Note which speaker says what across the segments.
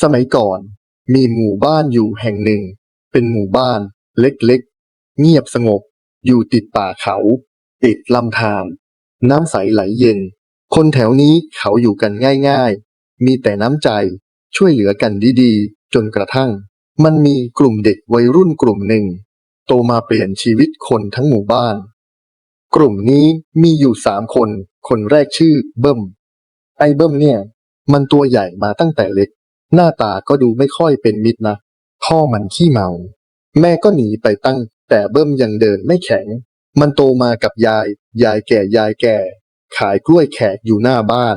Speaker 1: สมัยก่อนมีหมู่บ้านอยู่แห่งหนึ่ง เป็นหมู่บ้านเล็กๆ เงียบสงบ อยู่ติดป่าเขา ติดลำธารน้ำใสไหลเย็น คนแถวนี้เขาอยู่กันง่ายๆ มีแต่น้ำใจช่วยเหลือกันดีๆ จนกระทั่ง มันมีกลุ่มเด็กวัยรุ่นกลุ่มหนึ่ง โตมาเปลี่ยนชีวิตคนทั้งหมู่บ้าน กลุ่มนี้มีอยู่สามคน คนแรกชื่อเบิ้มไอ้เบิ้มเนี่ย มันตัวใหญ่มาตั้งแต่เล็ก หน้าตาก็ดูไม่ค่อยเป็นมิตรนะ พ่อมันขี้เมา แม่ก็หนีไปตั้ง แต่เบิ้มยังเดินไม่แข็ง มันโตมากับยาย ยายแก่ยายแก่ ขายกล้วยแขกอยู่หน้าบ้าน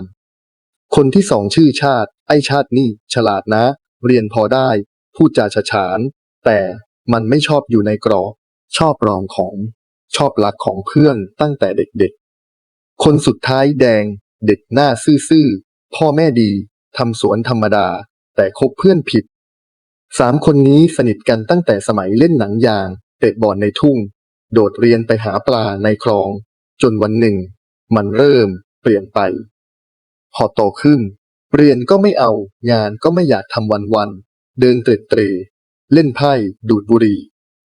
Speaker 1: คนที่สองชื่อชาติ ไอชาตินี่ ฉลาดนะ เรียนพอได้ พูดจาฉฉาน แต่มันไม่ชอบอยู่ในกรอบชอบรองของชอบลักของเพื่อนตั้งแต่เด็กๆ คนสุดท้ายแดง เด็กหน้าซื่อๆ พ่อแม่ดี ทำสวนธรรมดา แต่คบเพื่อนผิดสามคนนี้สนิทกันตั้งแต่สมัยเล่นหนังยาง เตะบอลในทุ่ง โดดเรียนไปหาปลาในคลอง จนวันหนึ่ง มันเริ่มเปลี่ยนไป พอโตขึ้น เรียนก็ไม่เอา งานก็ไม่อยากทำวันๆเดินเตร็ดเตรเล่นไพ่ดูดบุหรี่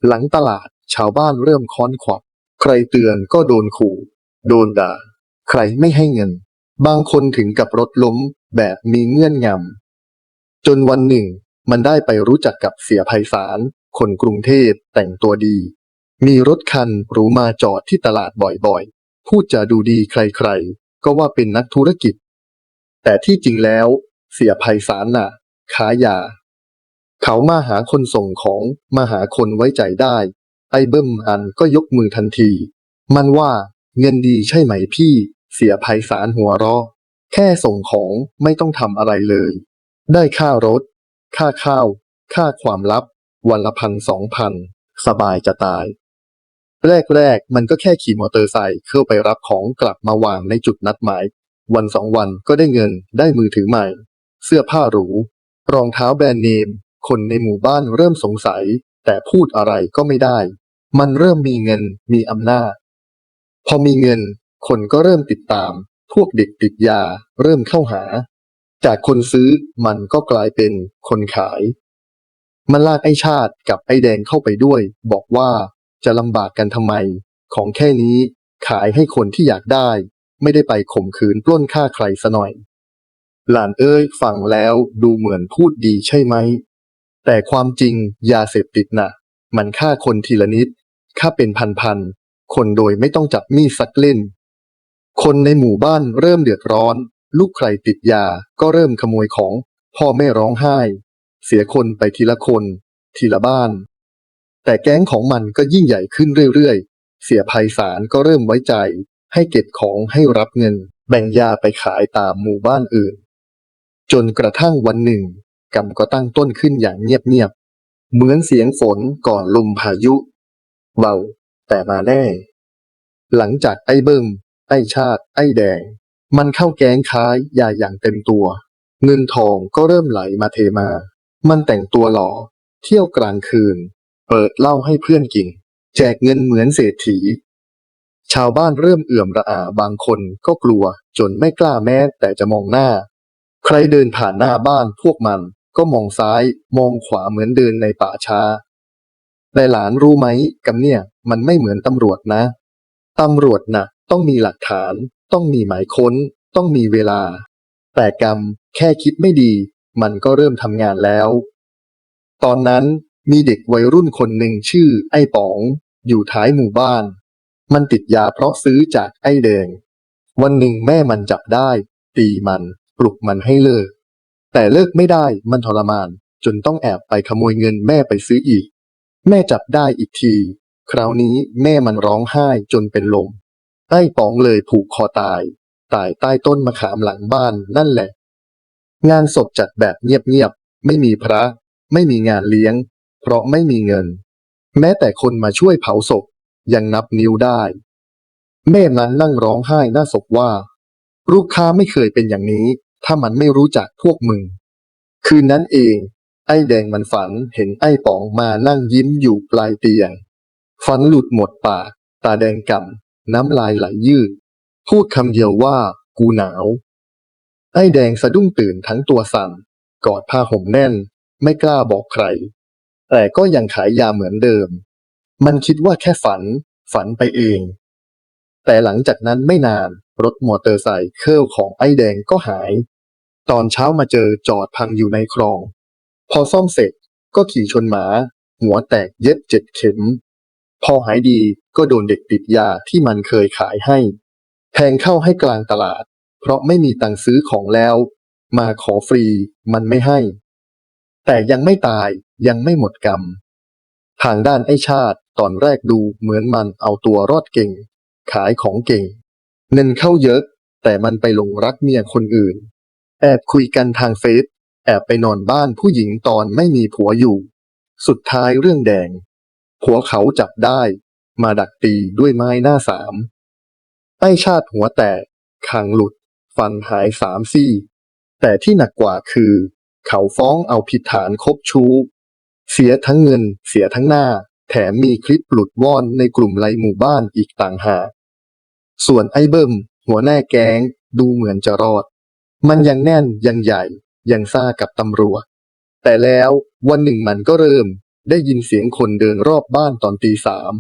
Speaker 1: หลังตลาดชาวบ้านเริ่มค้อนขวับใครเตือนก็โดนขู่ โดนด่า ใครไม่ให้เงิน บางคนถึงกับรถล้มแบบมีเงื่อนงำ จนวันหนึ่ง มันได้ไปรู้จักกับเสียไพศาลคนกรุงเทพแต่งตัวดี มีรถคันหรูมาจอดที่ตลาดบ่อยๆ พูดจาดูดีใครๆ ก็ว่าเป็นนักธุรกิจ แต่ที่จริงแล้ว เสียไพศาลน่ะค้ายา เขามาหาคนส่งของมาหาคนไว้ใจได้ ไอ้เบิ้มอันก็ยกมือทันที มันว่าเงินดีใช่ไหมพี่ เสียไพศาลหัวราะแค่ส่งของไม่ต้องทำอะไรเลย ได้ค่ารถ ค่าข้าว ค่าความลับ วันละพันสองพัน สบายจะตาย แรกๆ มันก็แค่ขี่มอเตอร์ไซค์เข้าไปรับของกลับมาวางในจุดนัดหมาย วันสองวันก็ได้เงิน ได้มือถือใหม่ เสื้อผ้าหรู รองเท้าแบรนด์เนม คนในหมู่บ้านเริ่มสงสัย แต่พูดอะไรก็ไม่ได้ มันเริ่มมีเงิน มีอำนาจ พอมีเงิน คนก็เริ่มติดตาม พวกเด็กติดยา เริ่มเข้าหา จากคนซื้อมันก็กลายเป็นคนขาย มันลากไอ้ชาติกับไอ้แดงเข้าไปด้วย บอกว่าจะลำบากกันทำไม ของแค่นี้ขายให้คนที่อยากได้ ไม่ได้ไปข่มขืนปล้นฆ่าใครซะหน่อย หลานเอ้ยฟังแล้วดูเหมือนพูดดีใช่ไหม แต่ความจริงยาเสพติดน่ะ มันฆ่าคนทีละนิดฆ่าเป็นพันๆคนโดยไม่ต้องจับมีดสักเล่น คนในหมู่บ้านเริ่มเดือดร้อน ลูกใครติดยาก็เริ่มขโมยของ พ่อแม่ร้องไห้ เสียคนไปทีละคน ทีละบ้าน แต่แก๊งของมันก็ยิ่งใหญ่ขึ้นเรื่อยๆ เสียภัยสารก็เริ่มไว้ใจ ให้เก็บของให้รับเงิน แบ่งยาไปขายตามหมู่บ้านอื่น จนกระทั่งวันหนึ่งกรรมก็ตั้งต้นขึ้นอย่างเงียบๆ เหมือนเสียงฝนก่อนลมพายุเบาแต่มาแน่ หลังจากไอ้เบิ้มไอ้ชาติ ไอ้แดง มันเข้าแก๊งค้ายยาอย่างเต็มตัว เงินทองก็เริ่มไหลมาเทมา มันแต่งตัวหล่อ เที่ยวกลางคืน เปิดเหล้าให้เพื่อนกิน แจกเงินเหมือนเศรษฐี ชาวบ้านเริ่มเอื่อมระอาบางคนก็กลัวจนไม่กล้าแม้แต่จะมองหน้า ใครเดินผ่านหน้าบ้านพวกมันก็มองซ้ายมองขวาเหมือนเดินในป่าช้าแต่หลานรู้ไหมกับเนี่ยมันไม่เหมือนตำรวจนะ ตำรวจนะ่ะ ต้องมีหลักฐาน ต้องมีหมายค้น ต้องมีเวลา แต่กรรมแค่คิดไม่ดี มันก็เริ่มทำงานแล้ว ตอนนั้นมีเด็กวัยรุ่นคนหนึ่งชื่อไอ้ป๋อง อยู่ท้ายหมู่บ้าน มันติดยาเพราะซื้อจากไอ้แดง วันหนึ่งแม่มันจับได้ ตีมันปลุกมันให้เลิก แต่เลิกไม่ได้มันทรมาน จนต้องแอบไปขโมยเงินแม่ไปซื้ออีก แม่จับได้อีกที คราวนี้แม่มันร้องไห้จนเป็นลม ไอ้ป๋องเลยผูกคอตาย ตายใต้ต้นมะขามหลังบ้านนั่นแหละ งานศพจัดแบบเงียบๆ ไม่มีพระ ไม่มีงานเลี้ยง เพราะไม่มีเงิน แม้แต่คนมาช่วยเผาศพยังนับนิ้วได้ แม่นั้นนั่งร้องไห้หน้าศพว่า ลูกค้าไม่เคยเป็นอย่างนี้ ถ้ามันไม่รู้จักพวกมึง คืนนั้นเอง ไอ้แดงมันฝันเห็นไอ้ป๋องมานั่งยิ้มอยู่ปลายเตียง ฝันหลุดหมดปาก ตาแดงก่ำ น้ำลายไหลยืด พูดคำเดียวว่า กูหนาว ไอ้แดงสะดุ้งตื่นทั้งตัวสั่นกอดผ้าห่มแน่น ไม่กล้าบอกใคร แต่ก็ยังขายยาเหมือนเดิม มันคิดว่าแค่ฝัน ฝันไปเอง แต่หลังจากนั้นไม่นาน รถมอเตอร์ไซค์เครื่องของไอ้แดงก็หาย ตอนเช้ามาเจอจอดพังอยู่ในคลอง พอซ่อมเสร็จก็ขี่ชนหมา หัวแตกเย็บเจ็ดเข็ม พอหายดี ก็โดนเด็กติดยาที่มันเคยขายให้ แทงเข้าให้กลางตลาด เพราะไม่มีตังค์ซื้อของแล้ว มาขอฟรีมันไม่ให้ แต่ยังไม่ตายยังไม่หมดกรรม ทางด้านไอ้ชาติตอนแรกดูเหมือนมันเอาตัวรอดเก่ง ขายของเก่ง เงินเข้าเยอะ แต่มันไปหลงรักเมียคนอื่น แอบคุยกันทางเฟซแอบไปนอนบ้านผู้หญิงตอนไม่มีผัวอยู่ สุดท้ายเรื่องแดง ผัวเขาจับได้ มาดักตีด้วยไม้หน้าสามไอ้ชาติหัวแตกคางหลุด ฟันหายสามซี่ แต่ที่หนักกว่าคือ เขาฟ้องเอาผิดฐานคบชู้ เสียทั้งเงินเสียทั้งหน้า แถมมีคลิปหลุดว่อนในกลุ่มไลหมู่บ้านอีกต่างหากส่วนไอ้เบิ้ม หัวหน้าแก๊งดูเหมือนจะรอด มันยังแน่นยังใหญ่ ยังซ่ากับตำรวจ แต่แล้ววันหนึ่งมันก็เริ่มได้ยินเสียงคนเดินรอบบ้านตอนตีสาม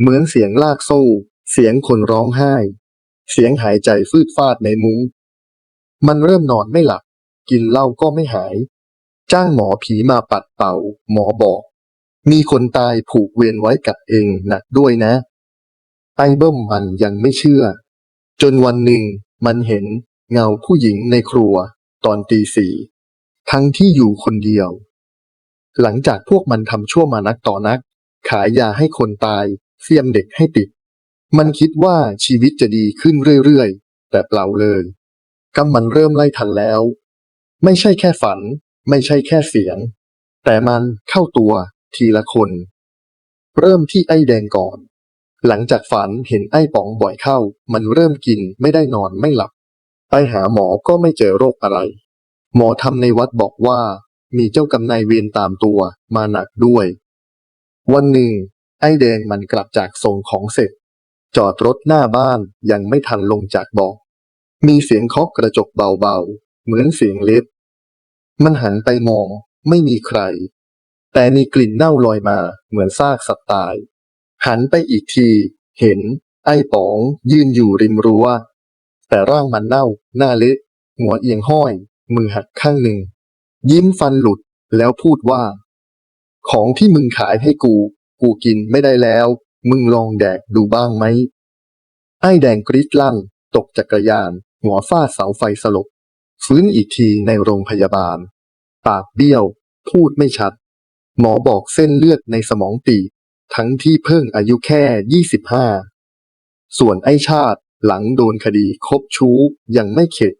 Speaker 1: เหมือนเสียงลากโซ่ เสียงคนร้องไห้ เสียงหายใจฟืดฟาดในมุง้ง มันเริ่มนอนไม่หลับ กินเหล้าก็ไม่หาย จ้างหมอผีมาปัดเป่า หมอบอก มีคนตายผูกเวรไว้กับเองหนักด้วยนะ ไอ้เบิ้มมันยังไม่เชื่อ จนวันหนึ่งมันเห็นเงาผู้หญิงในครัว ตอนตีสี่ทั้งที่อยู่คนเดียว หลังจากพวกมันทำชั่วมานักต่อนัก ขายยาให้คนตาย เสียมเด็กให้ติด มันคิดว่าชีวิตจะดีขึ้นเรื่อยๆ แต่เปล่าเลยกำมันเริ่มไล่ทันแล้ว ไม่ใช่แค่ฝัน ไม่ใช่แค่เสียง แต่มันเข้าตัวทีละคน เริ่มที่ไอ้แดงก่อน หลังจากฝันเห็นไอ้ป๋องบ่อยเข้า มันเริ่มกินไม่ได้นอนไม่หลับ ไปหาหมอก็ไม่เจอโรคอะไร หมอทำในวัดบอกว่ามีเจ้ากรรมนายเวรตามตัวมาหนักด้วย วันหนึ่ง ไอ้แดงมันกลับจากส่งของเสร็จ จอดรถหน้าบ้านยังไม่ทันลงจากบอก มีเสียงเคาะกระจกเบาๆ เหมือนเสียงเล็บ มันหันไปมองไม่มีใคร แต่มีกลิ่นเน่าลอยมาเหมือนซากสัตว์ตาย หันไปอีกทีเห็น ไอ้ป๋องยืนอยู่ริมรั้วแต่ร่างมันเน่า หน้าเละหัวเอียงห้อย มือหักข้างหนึ่ง ยิ้มฟันหลุดแล้วพูดว่า ของที่มึงขายให้กู กูกินไม่ได้แล้ว มึงลองแดกดูบ้างไหมไอ้แดงกรีดลั่นตกจักรยาน หัวฟาดเสาไฟสลบฟื้นอีกทีในโรงพยาบาล ปากเบี้ยว พูดไม่ชัด หมอบอกเส้นเลือดในสมองตีทั้งที่เพิ่งอายุแค่ 25 ส่วนไอ้ชาติหลังโดนคดีคบชู้ยังไม่เข็ด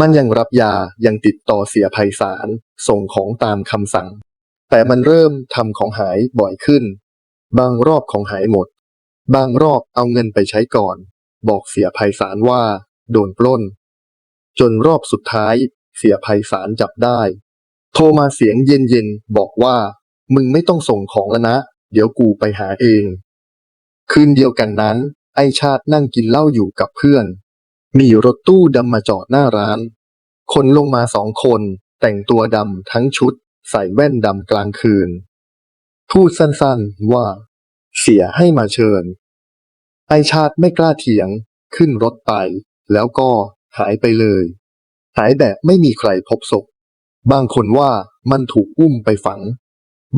Speaker 1: มันยังรับยายังติดต่อเสียภัยสาร ส่งของตามคำสั่ง แต่มันเริ่มทำของหายบ่อยขึ้น บางรอบของหายหมด บางรอบเอาเงินไปใช้ก่อน บอกเสียภัยสารว่า โดนปล้น จนรอบสุดท้ายเสียภัยสารจับได้ โทรมาเสียงเย็นๆ บอกว่า มึงไม่ต้องส่งของแล้วนะ เดี๋ยวกูไปหาเอง คืนเดียวกันนั้น ไอชาตินั่งกินเหล้าอยู่กับเพื่อน มีรถตู้ดำมาจอดหน้าร้าน คนลงมาสองคน แต่งตัวดำทั้งชุด ใส่แว่นดำกลางคืน พูดสั้นๆว่า เสียให้มาเชิญ ไอชาติไม่กล้าเถียง ขึ้นรถไป แล้วก็หายไปเลย หายแบบไม่มีใครพบศพ บางคนว่ามันถูกอุ้มไปฝัง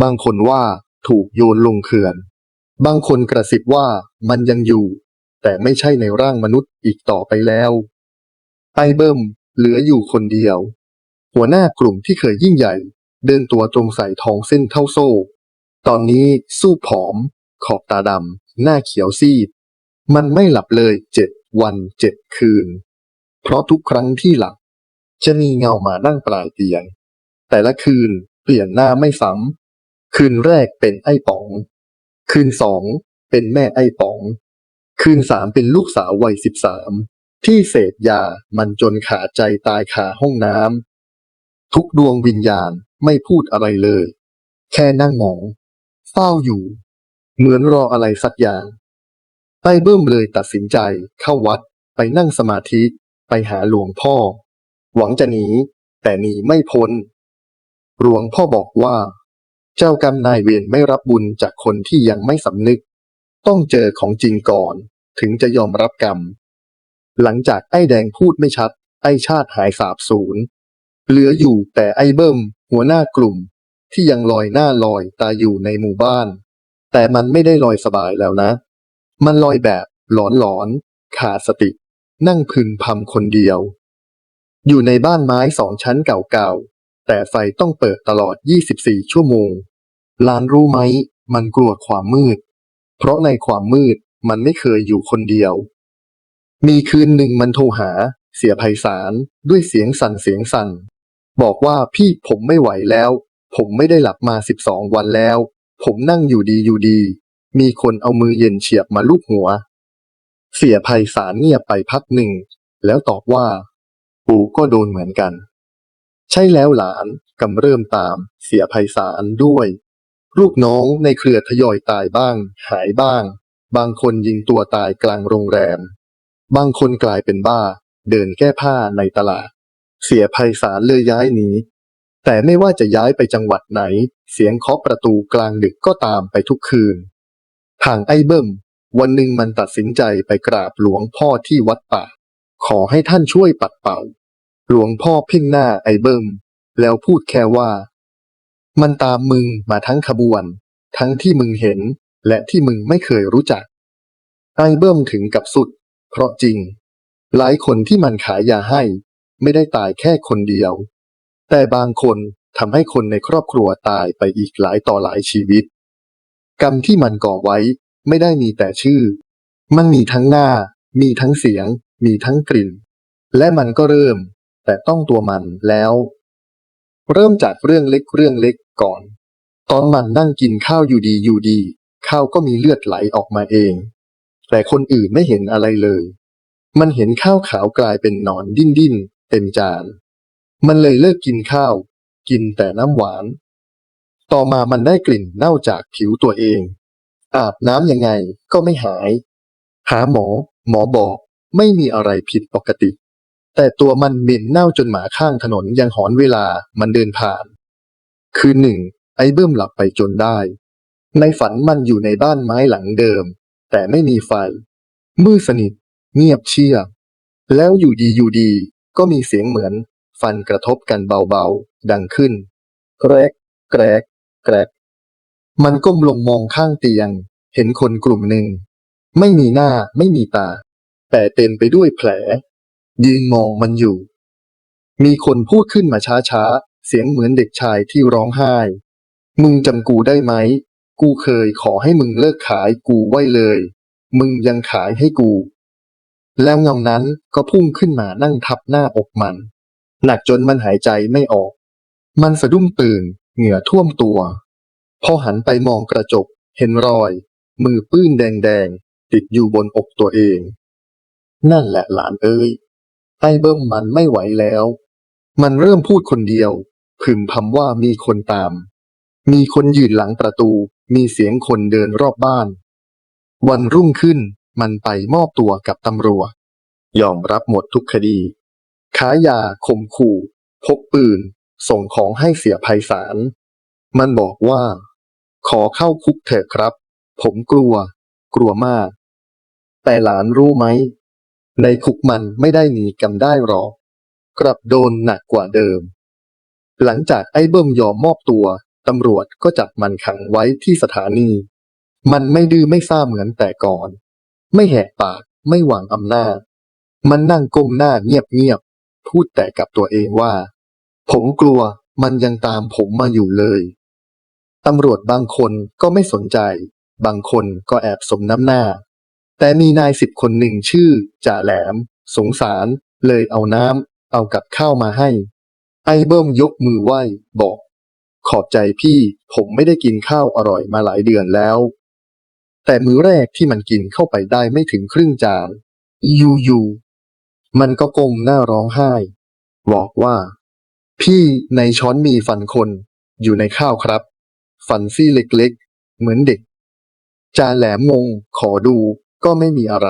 Speaker 1: บางคนว่าถูกโยนลงเขื่อน บางคนกระซิบว่ามันยังอยู่ แต่ไม่ใช่ในร่างมนุษย์อีกต่อไปแล้ว ไอเบิ้มเหลืออยู่คนเดียว หัวหน้ากลุ่มที่เคยยิ่งใหญ่ เดินตัวตรงใส่ทองเส้นเท่าโซ่ ตอนนี้สู้ผอม ขอบตาดำหน้าเขียวซีด มันไม่หลับเลยเจ็ดวันเจ็ดคืน เพราะทุกครั้งที่หลับ จะมีเงามานั่งปลายเตียง แต่ละคืนเปลี่ยนหน้าไม่ซ้ำคืนแรกเป็นไอ้ป๋อง คืนสองเป็นแม่ไอ้ป๋อง คืนสามเป็นลูกสาววัยสิบสามที่เสพยามันจนขาดใจตายคาห้องน้ำทุกดวงวิญญาณไม่พูดอะไรเลย แค่นั่งมอง เฝ้าอยู่ เหมือนรออะไรสักอย่างไต้เบิ้มเลยตัดสินใจเข้าวัดไปนั่งสมาธิไปหาหลวงพ่อ หวังจะหนี แต่หนีไม่พ้น หลวงพ่อบอกว่า เจ้ากรรมนายเวรไม่รับบุญจากคนที่ยังไม่สำนึก ต้องเจอของจริงก่อน ถึงจะยอมรับกรรม หลังจากไอ้แดงพูดไม่ชัด ไอ้ชาติหายสาบสูญเหลืออยู่แต่ไอ้เบิ้มหัวหน้ากลุ่ม ที่ยังลอยหน้าลอยตาอยู่ในหมู่บ้าน แต่มันไม่ได้ลอยสบายแล้วนะ มันลอยแบบหลอนหลอนๆขาดสติ นั่งพึมพำคนเดียว อยู่ในบ้านไม้สองชั้นเก่าๆ แต่ไฟต้องเปิดตลอด 24 ชั่วโมงลานรู้ไหม มันกลัวความมืด เพราะในความมืดมันไม่เคยอยู่คนเดียว มีคืนหนึ่งมันโทรหา เสียภัยสารด้วยเสียงสั่นเสียงสั่น บอกว่าพี่ผมไม่ไหวแล้ว ผมไม่ได้หลับมา12วันแล้ว ผมนั่งอยู่ดีอยู่ดี มีคนเอามือเย็นเฉียบมาลูบหัว เสียภัยสารเงียบไปพักหนึ่ง แล้วตอบว่า ปู่ก็โดนเหมือนกัน ใช่แล้วหลานกำเริ่มตาม เสียภัยสารด้วย ลูกน้องในเครือทยอยตายบ้าง หายบ้าง บางคนยิงตัวตายกลางโรงแรม บางคนกลายเป็นบ้า เดินแก้ผ้าในตลาดเสียภัยสารเลยย้ายหนี แต่ไม่ว่าจะย้ายไปจังหวัดไหน เสียงเคาะประตูกลางดึกก็ตามไปทุกคืน ทางไอ้เบิ้ม วันหนึ่งมันตัดสินใจไปกราบหลวงพ่อที่วัดป่า ขอให้ท่านช่วยปัดเป่า หลวงพ่อเพ่งหน้าไอ้เบิ้ม แล้วพูดแค่ว่า มันตามมึงมาทั้งขบวน ทั้งที่มึงเห็น และที่มึงไม่เคยรู้จัก ไอ้เบิ้มถึงกับสุด เพราะจริง หลายคนที่มันขายยาให้ ไม่ได้ตายแค่คนเดียว แต่บางคนทำให้คนในครอบครัวตายไปอีกหลายต่อหลายชีวิต กรรมที่มันก่อไว้ไม่ได้มีแต่ชื่อ มันมีทั้งหน้า มีทั้งเสียง มีทั้งกลิ่น และมันก็เริ่ม แต่ต้องตัวมันแล้ว เริ่มจากเรื่องเล็กเรื่องเล็กก่อน ตอนมันนั่งกินข้าวอยู่ดีอยู่ดี ข้าวก็มีเลือดไหลออกมาเอง แต่คนอื่นไม่เห็นอะไรเลย มันเห็นข้าวขาวกลายเป็นหนอนดิ้นดิ้นเต็มจาน มันเลยเลิกกินข้าว กินแต่น้ำหวาน ต่อมามันได้กลิ่นเน่าจากผิวตัวเอง อาบน้ำยังไงก็ไม่หาย หาหมอ หมอบอกไม่มีอะไรผิดปกติ แต่ตัวมันเหม็นเน่าจนหมาข้างถนนยังหอนเวลามันเดินผ่าน คืนหนึ่ง ไอ้เบิ้มหลับไปจนได้ ในฝันมันอยู่ในบ้านไม้หลังเดิม แต่ไม่มีไฟ มืดสนิท เงียบเชียบแล้วอยู่ดีอยู่ดีก็มีเสียงเหมือน ฟันกระทบกันเบาๆ ดังขึ้น แกรก แกรก แกรก มันก้มลงมองข้างเตียง เห็นคนกลุ่มหนึ่ง ไม่มีหน้าไม่มีตา แต่เต็มไปด้วยแผล ยืนมองมันอยู่ มีคนพูดขึ้นมาช้าๆ เสียงเหมือนเด็กชายที่ร้องไห้ มึงจำกูได้ไหม กูเคยขอให้มึงเลิกขายกูไว้เลย มึงยังขายให้กูแล้วเงานั้นก็พุ่งขึ้นมานั่งทับหน้าอกมัน หนักจนมันหายใจไม่ออก มันสะดุ้งตื่น เหงื่อท่วมตัว พอหันไปมองกระจก เห็นรอย มือปื้นแดงๆ ติดอยู่บนอกตัวเอง นั่นแหละหลานเอ้ยไอ้เบิ้มมันไม่ไหวแล้ว มันเริ่มพูดคนเดียว พึมพำว่ามีคนตาม มีคนยืนหลังประตู มีเสียงคนเดินรอบบ้าน วันรุ่งขึ้นมันไปมอบตัวกับตำรวจ ยอมรับหมดทุกคดี ค้ายาข่มขู่พกปืน ส่งของให้เสียภัยสาร มันบอกว่า ขอเข้าคุกเถอะครับ ผมกลัว กลัวมาก แต่หลานรู้ไหม ในคุกมันไม่ได้หนีกันได้หรอก กลับโดนหนักกว่าเดิม หลังจากไอ้เบิ้มยอมมอบตัวตำรวจก็จับมันขังไว้ที่สถานี มันไม่ดื้อไม่ซ่าเหมือนแต่ก่อน ไม่แหกปากไม่หวังอำนาจ มันนั่งก้มหน้าเงียบๆ พูดแต่กับตัวเองว่า ผมกลัวมันยังตามผมมาอยู่เลยตำรวจบางคนก็ไม่สนใจ บางคนก็แอบสมน้ำหน้า แต่มีนายสิบคนหนึ่งชื่อจ่าแหลม สงสารเลยเอาน้ำเอากับข้าวมาให้ ไอ้เบิ้มยกมือไหว้บอก ขอบใจพี่ผมไม่ได้กินข้าวอร่อยมาหลายเดือนแล้ว แต่มื้อแรกที่มันกินเข้าไปได้ไม่ถึงครึ่งจานอยู่ๆ มันก็ก้มหน้าร้องไห้ บอกว่า พี่ในช้อนมีฟันคนอยู่ในข้าวครับ ฟันซี่เล็กๆ เหมือนเด็ก จาแหลมงงขอดูก็ไม่มีอะไร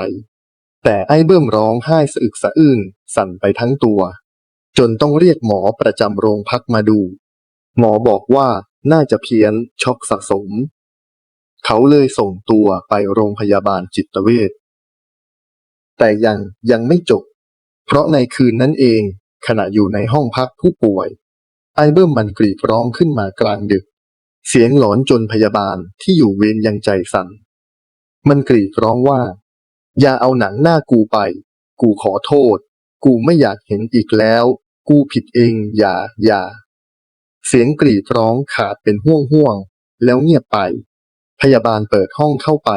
Speaker 1: แต่ไอ้เบิ้มร้องไห้สะอึกสะอื้นสั่นไปทั้งตัว จนต้องเรียกหมอประจำโรงพักมาดู หมอบอกว่าน่าจะเพี้ยนช็อกสะสม เขาเลยส่งตัวไปโรงพยาบาลจิตเวชแต่ยังยังไม่จบ เพราะในคืนนั้นเอง ขณะอยู่ในห้องพักผู้ป่วย ไอเบิร์มมันกรีดร้องขึ้นมากลางดึก เสียงหลอนจนพยาบาลที่อยู่เวรยังใจสั่น มันกรีดร้องว่า อย่าเอาหนังหน้ากูไป กูขอโทษ กูไม่อยากเห็นอีกแล้ว กูผิดเอง อย่า อย่า เสียงกรีดร้องขาดเป็นห่วงห่วง แล้วเงียบไป พยาบาลเปิดห้องเข้าไป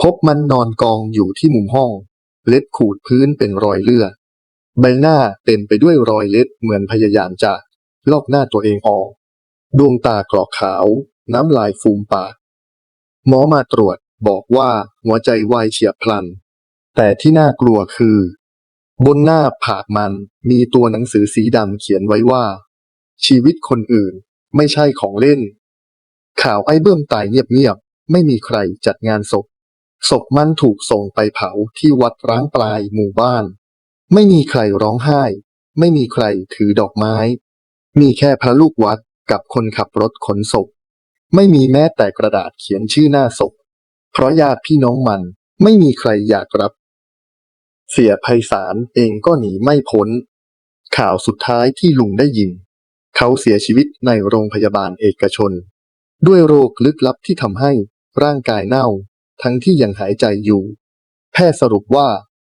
Speaker 1: พบมันนอนกองอยู่ที่มุมห้อง เล็บขูดพื้นเป็นรอยเลือด ใบหน้าเต็มไปด้วยรอยเล็บเหมือนพยายามจะลอกหน้าตัวเองออก ดวงตากรอกขาว น้ำลายฟูมปาก หมอมาตรวจบอกว่าหัวใจวายเฉียบพลัน แต่ที่น่ากลัวคือ บนหน้าผากมันมีตัวหนังสือสีดำเขียนไว้ว่า ชีวิตคนอื่นไม่ใช่ของเล่น ข่าวไอ้เบื้องตายเงียบๆ ไม่มีใครจัดงานศพ ศพมันถูกส่งไปเผาที่วัดร้างปลายหมู่บ้าน ไม่มีใครร้องไห้ ไม่มีใครถือดอกไม้ มีแค่พระลูกวัดกับคนขับรถขนศพ ไม่มีแม้แต่กระดาษเขียนชื่อหน้าศพ เพราะญาติพี่น้องมันไม่มีใครอยากรับ เสียไพศาลเองก็หนีไม่พ้น ข่าวสุดท้ายที่ลุงได้ยิน เขาเสียชีวิตในโรงพยาบาลเอกชน ด้วยโรคลึกลับที่ทำให้ร่างกายเน่า ทั้งที่ยังหายใจอยู่ แพทย์สรุปว่า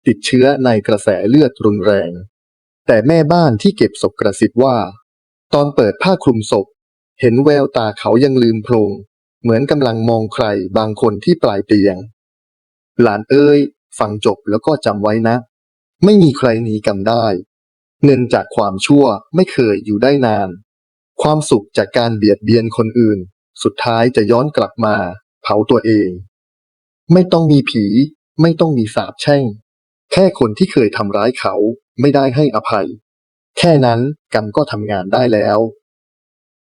Speaker 1: ติดเชื้อในกระแสเลือดรุนแรง แต่แม่บ้านที่เก็บศพกระซิบว่า ตอนเปิดผ้าคลุมศพ เห็นแววตาเขายังลืมโพลงเหมือนกำลังมองใครบางคนที่ปลายเตียง หลานเอ้ย ฟังจบแล้วก็จำไว้นะ ไม่มีใครหนีกรรมได้ เงินจากความชั่วไม่เคยอยู่ได้นาน ความสุขจากการเบียดเบียนคนอื่น สุดท้ายจะย้อนกลับมา เผาตัวเอง ไม่ต้องมีผี ไม่ต้องมีสาปแช่ง แค่คนที่เคยทำร้ายเขาไม่ได้ให้อภัย แค่นั้นกรรมก็ทำงานได้แล้ว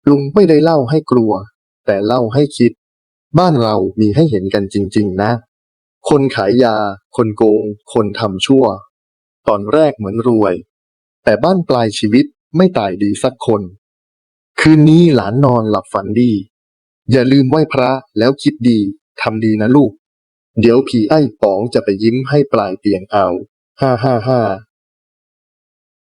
Speaker 1: ลุงไม่ได้เล่าให้กลัว แต่เล่าให้คิด บ้านเรามีให้เห็นกันจริง ๆ นะ คนขายยา คนโกง คนทำชั่ว ตอนแรกเหมือนรวย แต่บ้านปลายชีวิตไม่ตายดีสักคน คืนนี้หลานนอนหลับฝันดี อย่าลืมไหว้พระแล้วคิดดีทำดีนะลูก เดี๋ยวผีไอ้ป๋องจะไปยิ้มให้ปลายเตียงเอา ฮ่าฮ่าฮ่า